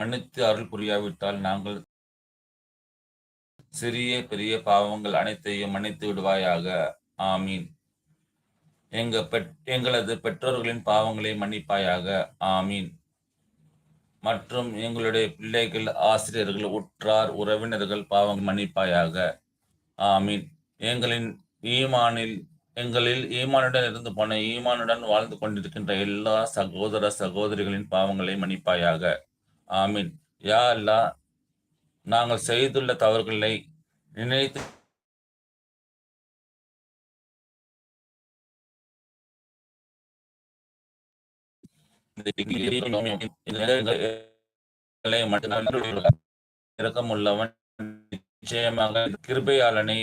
மன்னித்து அருள் புரியாவிட்டால் நாங்கள் சிறிய பெரிய பாவங்கள் அனைத்தையும் மன்னித்து விடுவாயாக. ஆமீன். எங்க பெட் எங்களது பெற்றோர்களின் பாவங்களை மன்னிப்பாயாக. ஆமீன். மற்றும் எங்களுடைய பிள்ளைகள் ஆசிரியர்கள் உற்றார் உறவினர்கள் பாவங்கள் மன்னிப்பாயாக. ஆமீன். எங்களின் ஈமானில் எங்களில் ஈமானுடன் இருந்து போன ஈமானுடன் வாழ்ந்து கொண்டிருக்கின்ற எல்லா சகோதர சகோதரிகளின் பாவங்களை மன்னிப்பாயாக. ஆமீன். யா அல்லா நாங்கள் செய்துள்ள தவறுகளை நினைத்து இரக்கமுள்ளவன் நிச்சயமாக கிருபையாளனை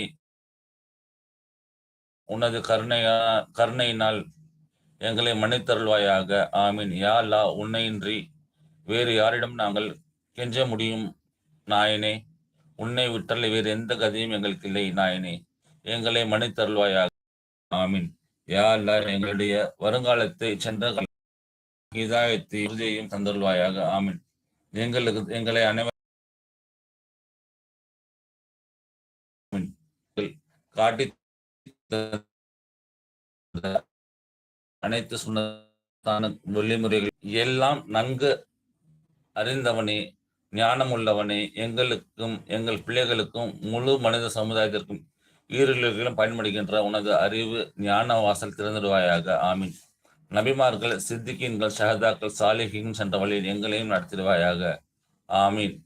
உனது கருணையா கருணையினால் எங்களை மன்னித்தருள்வாயாக. ஆமீன். யா அல்லா உன்னையின்றி வேறு யாரிடம் நாங்கள் கெஞ்ச முடியும் நாயனே? உன்னை விட்டல் வேறு எந்த கதையும் எங்களுக்கு இல்லை நாயனே. எங்களை மன்னித்தருள்வாயாக. ஆமீன். யா அல்லா எங்களுடைய வருங்காலத்தை சென்ற இதாயத்தை உறுதியையும் தந்தருள்வாயாக. ஆமீன். எங்களுக்கு எங்களை அனைவரும் காட்டி அனைத்து சுண்ணத்தான வழிமுறைகள் எல்லாம் நன்கு அறிந்தவனே ஞானம் உள்ளவனே எங்களுக்கும் எங்கள் பிள்ளைகளுக்கும் முழு மனித சமுதாயத்திற்கும் ஈரலுக்கும் பயன்படுகின்ற உனது அறிவு ஞான வாசல் திறந்துடுவாயாக. ஆமீன். நபிமார்கள் சித்திகீன்கள் ஷஹதாக்கள் சாலிஹின் சென்ற வழியில் எங்களையும் நடத்திடுவாயாக. ஆமீன்.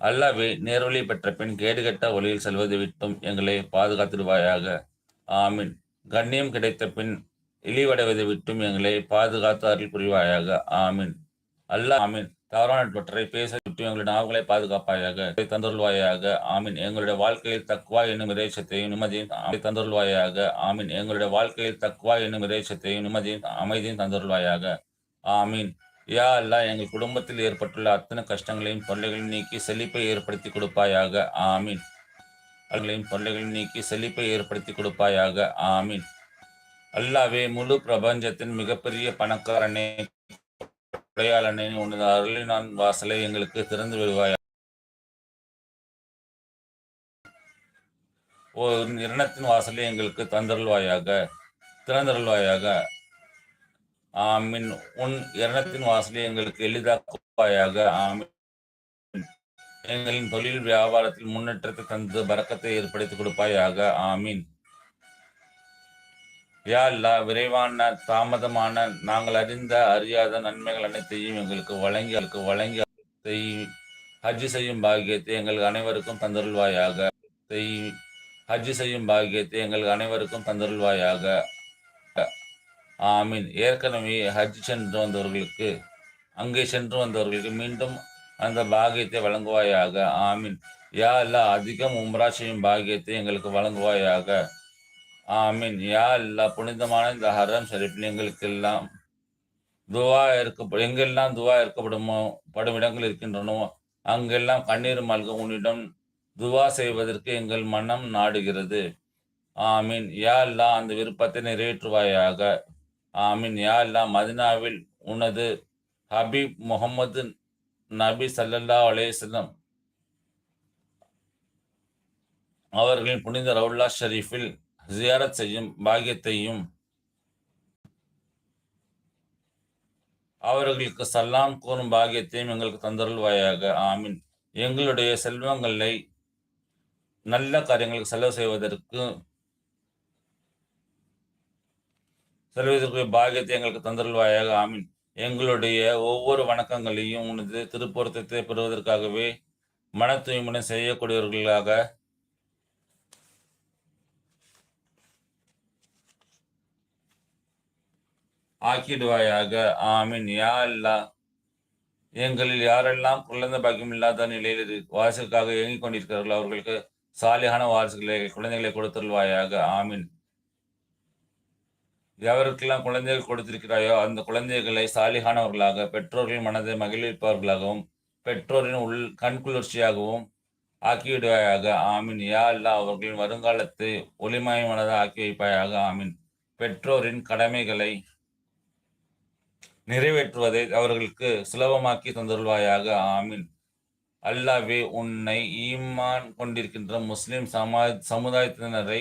அல்லாவே நேர்வழி பெற்ற பின் கேடுகட்ட வழியில் செல்வதை விட்டும் எங்களை பாதுகாத்திடுவாயாக. ஆமீன். கண்ணியம் கிடைத்த பின் இழிவடைவதை விட்டும் எங்களை பாதுகாத்து அருள் புரிவாயாக. ஆமீன். அல்ல ஆமீன். தவறான பற்றை பேச விட்டு எங்களுடைய நாவுகளை பாதுகாப்பாயாக தந்தருள்வாயாக ஆமீன். எங்களுடைய வாழ்க்கையில் தக்குவா என்னும் இறைச்சத்தையும் நிம்மதியும் தந்தருள்வாயாக ஆமீன். எங்களுடைய வாழ்க்கையில் தக்குவா என்னும் இறைச்சத்தையும் நிம்மதியும் அமைதியும் தந்தருள்வாயாக ஆமீன். யா அல்லா எங்கள் குடும்பத்தில் ஏற்பட்டுள்ள அத்தனை கஷ்டங்களையும் தொல்லைகளையும் நீக்கி செழிப்பை ஏற்படுத்தி கொடுப்பாயாக ஆமீன். அவர்களையும் தொல்லைகளையும் நீக்கி செழிப்பை ஏற்படுத்தி கொடுப்பாயாக ஆமீன். அல்லாவே முழு பிரபஞ்சத்தின் மிகப்பெரிய பணக்காரனே உடையாளனே உனது அருளினான் வாசலை எங்களுக்கு திறந்து விடுவாய்? ஓ இரணத்தின் வாசலை எங்களுக்கு தந்தருள்வாயாக திறந்தருள்வாயாக. ஆமின் உன் இரணத்தின் வாசலை எங்களுக்கு எளிதாக்குவாயாக. ஆமின். எங்களின் தொழில் வியாபாரத்தில் முன்னேற்றத்தை தந்து பறக்கத்தை ஏற்படுத்தி கொடுப்பாயாக. ஆமீன். யா அல்லா விரைவான தாமதமான நாங்கள் அறிந்த அறியாத நன்மைகள் அனைத்தையும் எங்களுக்கு வழங்கி வழங்கி ஹஜ் செய்யும் பாக்கியத்தை எங்கள் அனைவருக்கும் தந்தருள்வாயாக. ஹஜ் செய்யும் பாக்கியத்தை எங்கள் அனைவருக்கும் தந்தருள்வாயாக. ஆமீன். ஏற்கனவே ஹஜ் சென்று வந்தவர்களுக்கு அங்கே சென்று வந்தவர்களுக்கு மீண்டும் அந்த பாகியத்தை வழங்குவாயாக. ஆமீன். யா அல்லா அதிகம் உம்ரா செய்யும் பாகியத்தை எங்களுக்கு வழங்குவாயாக. ஆமீன். யா அல்லா புனிதமான இந்த ஹரம் ஷரீஃபில் எங்களுக்கெல்லாம் துவா இருக்க எங்கெல்லாம் துவா இருக்கப்படுமோ படும் இடங்கள் இருக்கின்றனோ அங்கெல்லாம் கண்ணீர் மல்க உன்னிடம் துவா செய்வதற்கு எங்கள் மனம் நாடுகிறது. ஆமீன். யா அல்லா அந்த விருப்பத்தை நிறைவேற்றுவாயாக. ஆமீன். யா அல்லா மதினாவில் உனது ஹபீப் முகமது நபி சல்லல்லா அலேஸ்லம் அவர்களின் புனித ரவுல்லா ஷரீஃபில் ஜியாரத் செய்யும் பாகியத்தையும் அவர்களுக்கு சல்லாம் கூறும் பாகியத்தையும் எங்களுக்கு தந்தருள்வாயாக. ஆமீன். எங்களுடைய செல்வங்களை நல்ல காரியங்களுக்கு செலவு செய்வதற்கு செல்வதற்கு பாகியத்தை எங்களுக்கு தந்தருள்வாயாக. ஆமீன். எங்களுடைய ஒவ்வொரு வணக்கங்களையும் உனது திருப்பொருத்தத்தை பெறுவதற்காகவே மன தூய்மையுடன் செய்யக்கூடியவர்களாக ஆக்கிடுவாயாக. ஆமீன். யா அல்லா. எங்களில் யாரெல்லாம் குழந்தை பாக்கியம் இல்லாத நிலையில் வாரிசுக்காக இயங்கிக் கொண்டிருக்கிறார்களோ அவர்களுக்கு சாலியான வாரிசுகளை குழந்தைகளை கொடுத்துருவாயாக ஆமீன். எவருக்கெல்லாம் குழந்தைகள் கொடுத்திருக்கிறாயோ அந்த குழந்தைகளை சாலிகானவர்களாக பெற்றோர்கள் மனதை மகிழ்விப்பவர்களாகவும் பெற்றோரின் உள் கண்குளிர்ச்சியாகவும் ஆக்கிவிடுவாயாக. ஆமீன். யா அல்லா அவர்களின் வருங்காலத்தை ஒளிமயமானதாக ஆக்கி வைப்பாயாக. ஆமீன். பெற்றோரின் கடமைகளை நிறைவேற்றுவதை அவர்களுக்கு சுலபமாக்கி தந்தருள்வாயாக. ஆமீன். அல்லாவே உன்னை ஈமான் கொண்டிருக்கின்ற முஸ்லிம் சமா சமுதாயத்தினரை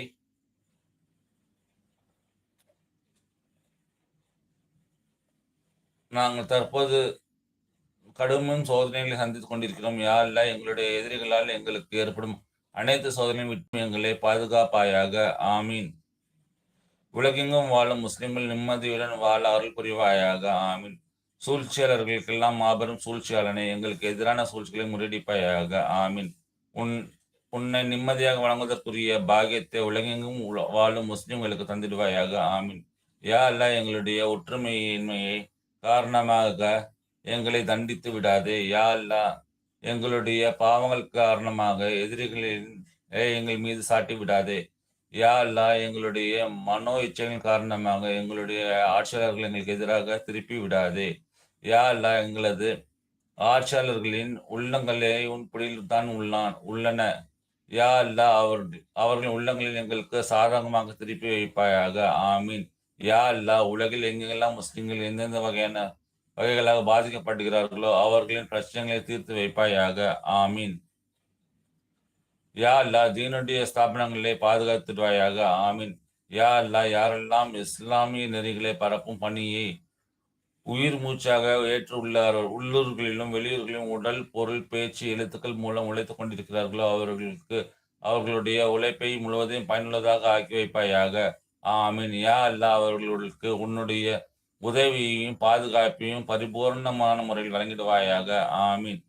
நாங்கள் தற்போது கடுமையும் சோதனைகளை சந்தித்துக் கொண்டிருக்கிறோம். யாரில் எங்களுடைய எதிரிகளால் எங்களுக்கு ஏற்படும் அனைத்து சோதனையும் விட்டு எங்களை பாதுகாப்பாயாக. ஆமீன். உலகெங்கும் வாழும் முஸ்லிம்கள் நிம்மதியுடன் வாழ அருள் புரிவாயாக. ஆமீன். சூழ்ச்சியாளர்களுக்கெல்லாம் மாபெரும் சூழ்ச்சியாளனை எங்களுக்கு எதிரான சூழ்ச்சிகளை முறியடிப்பாயாக. ஆமீன். உன் உன்னை நிம்மதியாக வழங்குவதற்குரிய பாகியத்தை உலகெங்கும் வாழும் முஸ்லிம்களுக்கு தந்திடுவாயாக. ஆமீன். யா அல்ல எங்களுடைய ஒற்றுமையின்மையை காரணமாக எங்களை தண்டித்து விடாதே. யா அல்லா எங்களுடைய பாவங்கள் காரணமாக எதிரிகளின் எங்கள் மீது சாட்டி விடாதே. யா அல்லா எங்களுடைய மனோ இச்சைகள் காரணமாக எங்களுடைய ஆட்சியாளர்கள் எங்களுக்கு எதிராக திருப்பி விடாதே. யா அல்லா எங்களது ஆட்சியாளர்களின் உள்ளங்களை உன் பிடியில் தான் உள்ளான் உள்ளன. யா அல்லா அவர் அவர்களின் உள்ளங்களில் எங்களுக்கு சாதகமாக திருப்பி வைப்பாயாக. ஆமீன். யா அல்லா உலகில் எங்கெல்லாம் முஸ்லிம்கள் எந்தெந்த வகையான வகைகளாக பாதிக்கப்படுகிறார்களோ அவர்களின் பிரச்சனைகளை தீர்த்து வைப்பாயாக. ஆமீன். யா அல்லா தீனுடைய ஸ்தாபனங்களை பாதுகாத்துடுவாயாக. ஆமீன். யா அல்லா யாரெல்லாம் இஸ்லாமிய நெறிகளை பரப்பும் பணியை உயிர் மூச்சாக ஏற்றுள்ளார்கள் உள்ளூர்களிலும் வெளியூர்களிலும் உடல் பொருள் பேச்சு எழுத்துக்கள் மூலம் உழைத்துக் கொண்டிருக்கிறார்களோ அவர்களுக்கு அவர்களுடைய உழைப்பை முழுவதையும் பயனுள்ளதாக ஆக்கி வைப்பாயாக. ஆமீன். யா அல்லா அவர்களுக்கு உன்னுடைய உதவியையும் பாதுகாப்பையும் பரிபூர்ணமான முறையில் வழங்கிடுவாயாக. ஆமீன்.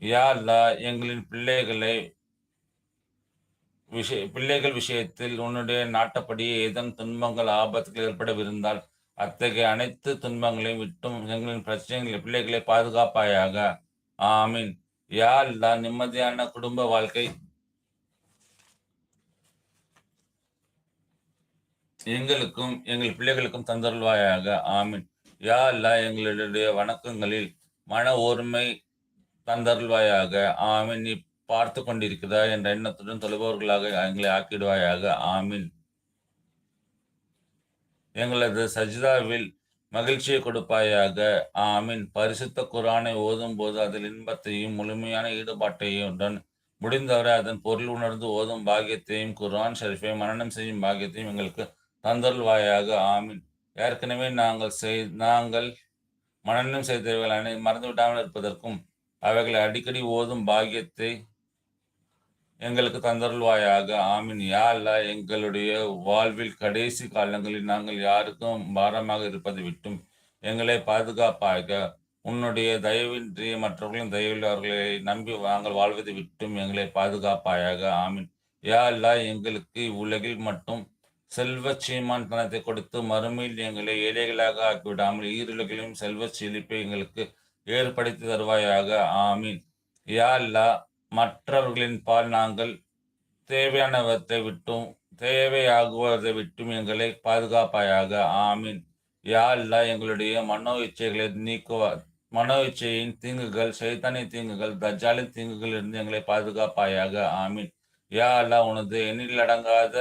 யா அல்லா எங்களின் பிள்ளைகளை விஷய பிள்ளைகள் விஷயத்தில் உன்னுடைய நாட்டப்படியே ஏதும் துன்பங்கள் ஆபத்துகள் ஏற்படவிருந்தால் அத்தகைய அனைத்து துன்பங்களையும் விட்டும் எங்களின் பிரச்சனைகளை பிள்ளைகளை பாதுகாப்பாயாக. ஆமீன். யா அல்லா நிம்மதியான குடும்ப வாழ்க்கை? எங்களுக்கும் எங்கள் பிள்ளைகளுக்கும் தந்தருள்வாயாக. ஆமீன். யா அல்லா எங்களுடைய வணக்கங்களில் மன ஒருமை தந்தருள்வாயாக. ஆமீன். பார்த்து கொண்டிருக்கிறதா என்ற எண்ணத்துடன் தொலைபவர்களாக எங்களை ஆக்கிடுவாயாக. ஆமீன். எங்களது சஜிதாவில் மகிழ்ச்சியை கொடுப்பாயாக. ஆமீன். பரிசுத்த குரானை ஓதும் போது அதில் இன்பத்தையும் முழுமையான ஈடுபாட்டையும் முடிந்தவரை அதன் பொருள் உணர்ந்து ஓதும் பாக்கியத்தையும் குரான் ஷெரீஃபை மரணம் செய்யும் பாக்கியத்தையும் எங்களுக்கு தந்தருள்வாயாக. ஆமீன். ஏற்கனவே நாங்கள் செய் நாங்கள் மனநம் செய்தவைகள் அனை மறந்துவிடாமல் இருப்பதற்கும் அவைகளை அடிக்கடி ஓதும் பாக்கியத்தை எங்களுக்கு தந்தருள்வாயாக. ஆமீன். யா அல்லா எங்களுடைய வாழ்வில் கடைசி காலங்களில் நாங்கள் யாருக்கும் பாரமாக இருப்பதை விட்டும். எங்களை பாதுகாப்பாக உன்னுடைய தயவின்றி மற்றவர்களின் தயவில் அவர்களை நம்பி நாங்கள் வாழ்வதை விட்டும். எங்களை பாதுகாப்பாயாக. ஆமீன். யா அல்லா எங்களுக்கு உலகில் மட்டும் செல்வ சீமான் தனத்தை கொடுத்து மறுமையில் எங்களை ஏழைகளாக ஆக்கிவிடாமல் ஈருலகிலும் செல்வ செழிப்பை எங்களுக்கு ஏற்படுத்தி தருவாயாக. ஆமீன். யா அல்லா மற்றவர்களின் பால் நாங்கள் தேவையானவற்றை விட்டும் தேவையாகுவதை விட்டும் எங்களை பாதுகாப்பாயாக. ஆமீன். யா அல்லா எங்களுடைய மனோ இச்சைகளை நீக்குவார் மனோ இச்சையின் தீங்குகள் சைத்தானிய தீங்குகள் தஜாலின் தீங்குகள் இருந்து எங்களை பாதுகாப்பாயாக. ஆமீன். யா அல்லா உனது எண்ணிலடங்காத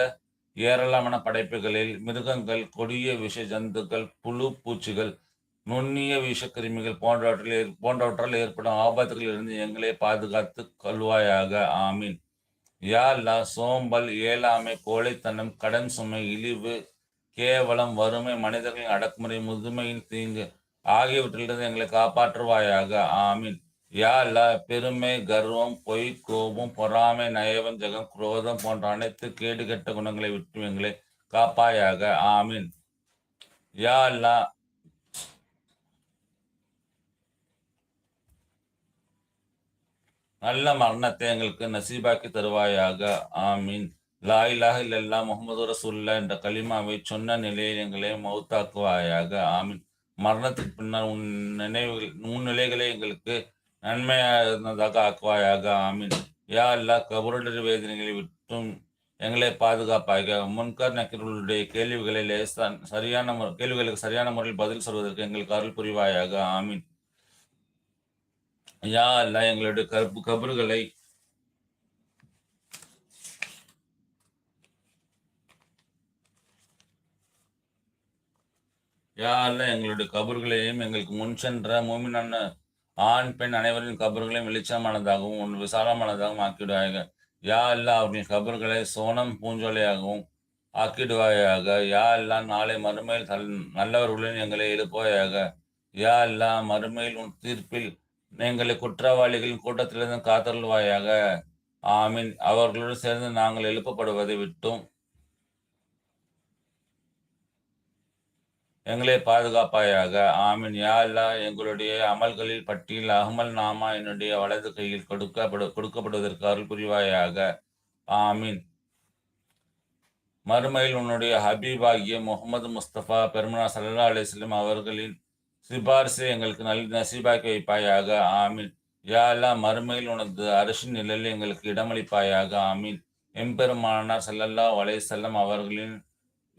ஏராளமான படைப்புகளில் மிருகங்கள் கொடிய விஷ ஜந்துக்கள் புழு பூச்சிகள் நுண்ணிய விஷக்கிருமிகள் போன்றவற்றில் போன்றவற்றால் ஏற்படும் ஆபத்துகளிலிருந்து எங்களை பாதுகாத்து கொள்வாயாக. ஆமீன். யாழ்லா சோம்பல் ஏழாமை கோழைத்தனம் கடன் சுமை இழிவு கேவலம் வறுமை மனிதர்களின் அடக்குமுறை முதுமையின் தீங்கு ஆகியவற்றிலிருந்து எங்களை காப்பாற்றுவாயாக. ஆமீன். யா அல்லா பெருமை கர்வம் பொய் கோபம் பொறாமை நயவஞ்சகம் குரோதம் போன்ற அனைத்து கேடுகட்ட குணங்களை விட்டு எங்களை காப்பாயாக. ஆமீன். யா அல்லா நல்ல மரணத்தை எங்களுக்கு நசீபாக்கி தருவாயாக. ஆமீன். லாயிலாக இல்லல்லா முகமது ரசூல்லா என்ற கலிமாவை சொன்ன நிலையில் எங்களை மௌத்தாக்குவாயாக. ஆமீன். மரணத்துக்கு பின்னர் உன் நினைவுகள் உன் நிலைகளை எங்களுக்கு நன்மையாக ஆக்குவாயாக. ஆமீன். யா அல்லா கபருடைய வேதனைகளை விட்டும் எங்களை பாதுகாப்பாக. முன்கர் நக்கர்களுடைய கேள்விகளை லேசான் சரியான கேள்விகளுக்கு சரியான முறையில் பதில் சொல்வதற்கு எங்களுக்கு அருள் புரிவாயாக. ஆமீன். யா அல்லா எங்களுடைய கருப்பு கபறுகளை யா அல்ல எங்களுடைய கபர்களையும் எங்களுக்கு முன் சென்ற மூமினான ஆண் பெண் அனைவரின் கபர்களையும் வெளிச்சமானதாகவும் உன் விசாலமானதாகவும் ஆக்கிடுவாயாக யா அல்லா அவர்களின் கபர்களை சோனம் பூஞ்சோலையாகவும் ஆக்கிடுவாயாக யா அல்லா நாளை மறுமையில் தல் நல்லவர்களுடன் எங்களை எழுப்புவாயாக. யா அல்லா மறுமையில் உன் தீர்ப்பில் எங்களை குற்றவாளிகளின் கூட்டத்திலிருந்து காத்தருள்வாயாக. ஆமீன். அவர்களோடு சேர்ந்து நாங்கள் எழுப்பப்படுவதை விட்டும். எங்களை பாதுகாப்பாயாக. ஆமீன். யா அல்லா எங்களுடைய அமல்களில் பட்டியல் அகமல் நாமா என்னுடைய வலது கையில் கொடுக்கப்படு கொடுக்கப்படுவதற்கு அருள் புரிவாயாக. ஆமீன். மறுமையில் உன்னுடைய ஹபீபாகிய முகமது முஸ்தபா பெருமனா சல்லா அலிஸ்லம் அவர்களின் சிபாரிசை எங்களுக்கு நல் நசீபாக்கி வைப்பாயாக ஆமீன். யா மறுமையில் உனது அரசின் நிழலில் எங்களுக்கு இடமளிப்பாயாக ஆமீன். எம்பெருமானார் சல்லல்லா அலைஹி அவர்களின்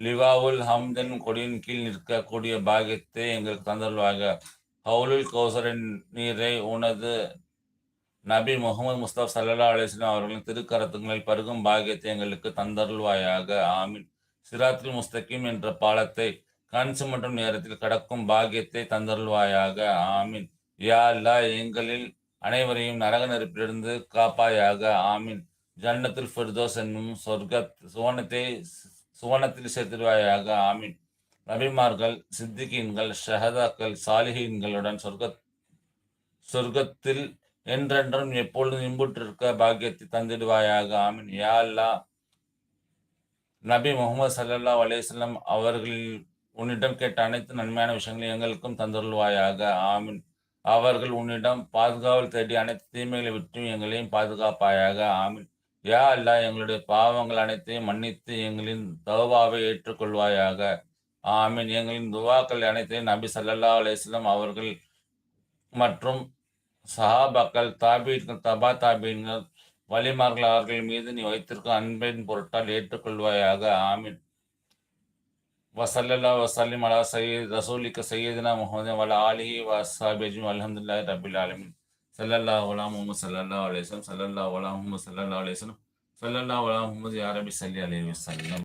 லிவாவுல் ஹம்தன் கொடியின் கீழ் நிற்கக்கூடிய பாகியத்தை எங்களுக்கு தந்தருவாக ஹவுலுல் கௌசரின் நீரை உனது நபி முகமது முஸ்தப் சல்லா அலிஸ்லாம் அவர்களின் திருக்கரத்துங்களில் பருகும் பாகியத்தை எங்களுக்கு தந்தருள்வாயாக ஆமீன். சிராத்தில் முஸ்தகிம் என்ற பாலத்தை கண் மற்றும் நேரத்தில் கடக்கும் பாக்கியத்தை தந்தருள்வாயாக. ஆமீன். யா அல்லா எங்களில் அனைவரையும் நரக நெருப்பிலிருந்து காப்பாயாக. ஆமீன். ஜன்னத்தில் ஃபிர்தோஸ் என்னும் சொர்க்க சுவனத்தை சுவனத்தில் சேர்த்திடுவாயாக. ஆமீன். நபிமார்கள் சித்திகீன்கள் ஷஹதாக்கள் சாலிஹீன்களுடன் சொர்க்க சொர்க்கத்தில் என்றென்றும் எப்பொழுதும் இன்புற்றிருக்க பாக்கியத்தை தந்திடுவாயாக. ஆமீன். யா அல்லா நபி முகமது சல்லா அலேஸ்லம் அவர்களில் உன்னிடம் கேட்ட அனைத்து நன்மையான விஷயங்களையும் எங்களுக்கும் தந்தருள்வாயாக. ஆமீன். அவர்கள் உன்னிடம் பாதுகாவல் தேடி அனைத்து தீமைகளை விட்டும் எங்களையும் பாதுகாப்பாயாக. ஆமீன். யா அல்லா எங்களுடைய பாவங்கள் அனைத்தையும் மன்னித்து எங்களின் தௌபாவை ஏற்றுக்கொள்வாயாக. ஆமீன். எங்களின் துவாக்கள் அனைத்தையும் நபி சல்லல்லா அலையம் அவர்கள் மற்றும் சஹாபாக்கள் தாபீன்கள் தபா தாபீன்கள் வலிமார்கள் அவர்கள் மீது நீ வைத்திருக்கும் அன்பின் பொருட்டால் ஏற்றுக்கொள்வாயாக. ஆமீன். வசல்லா வசல்லிம் அலா சையீத் ரசூலிக்க சையீதுனா முகமது வல ஆலிஹி வசாபிஜும் அலமதுல்லா ரபில் ஆலமின் சல்லல்லா அலா முகமது சல்லல்லா அலைஹி சல்லல்லா ஸல்லல்லாஹு முகமது சல்லல்லா ஸல்லல்லாஹு சல்லல்லா வஸல்லம் முகமது யாரபி சல்லி அலி வசல்லம்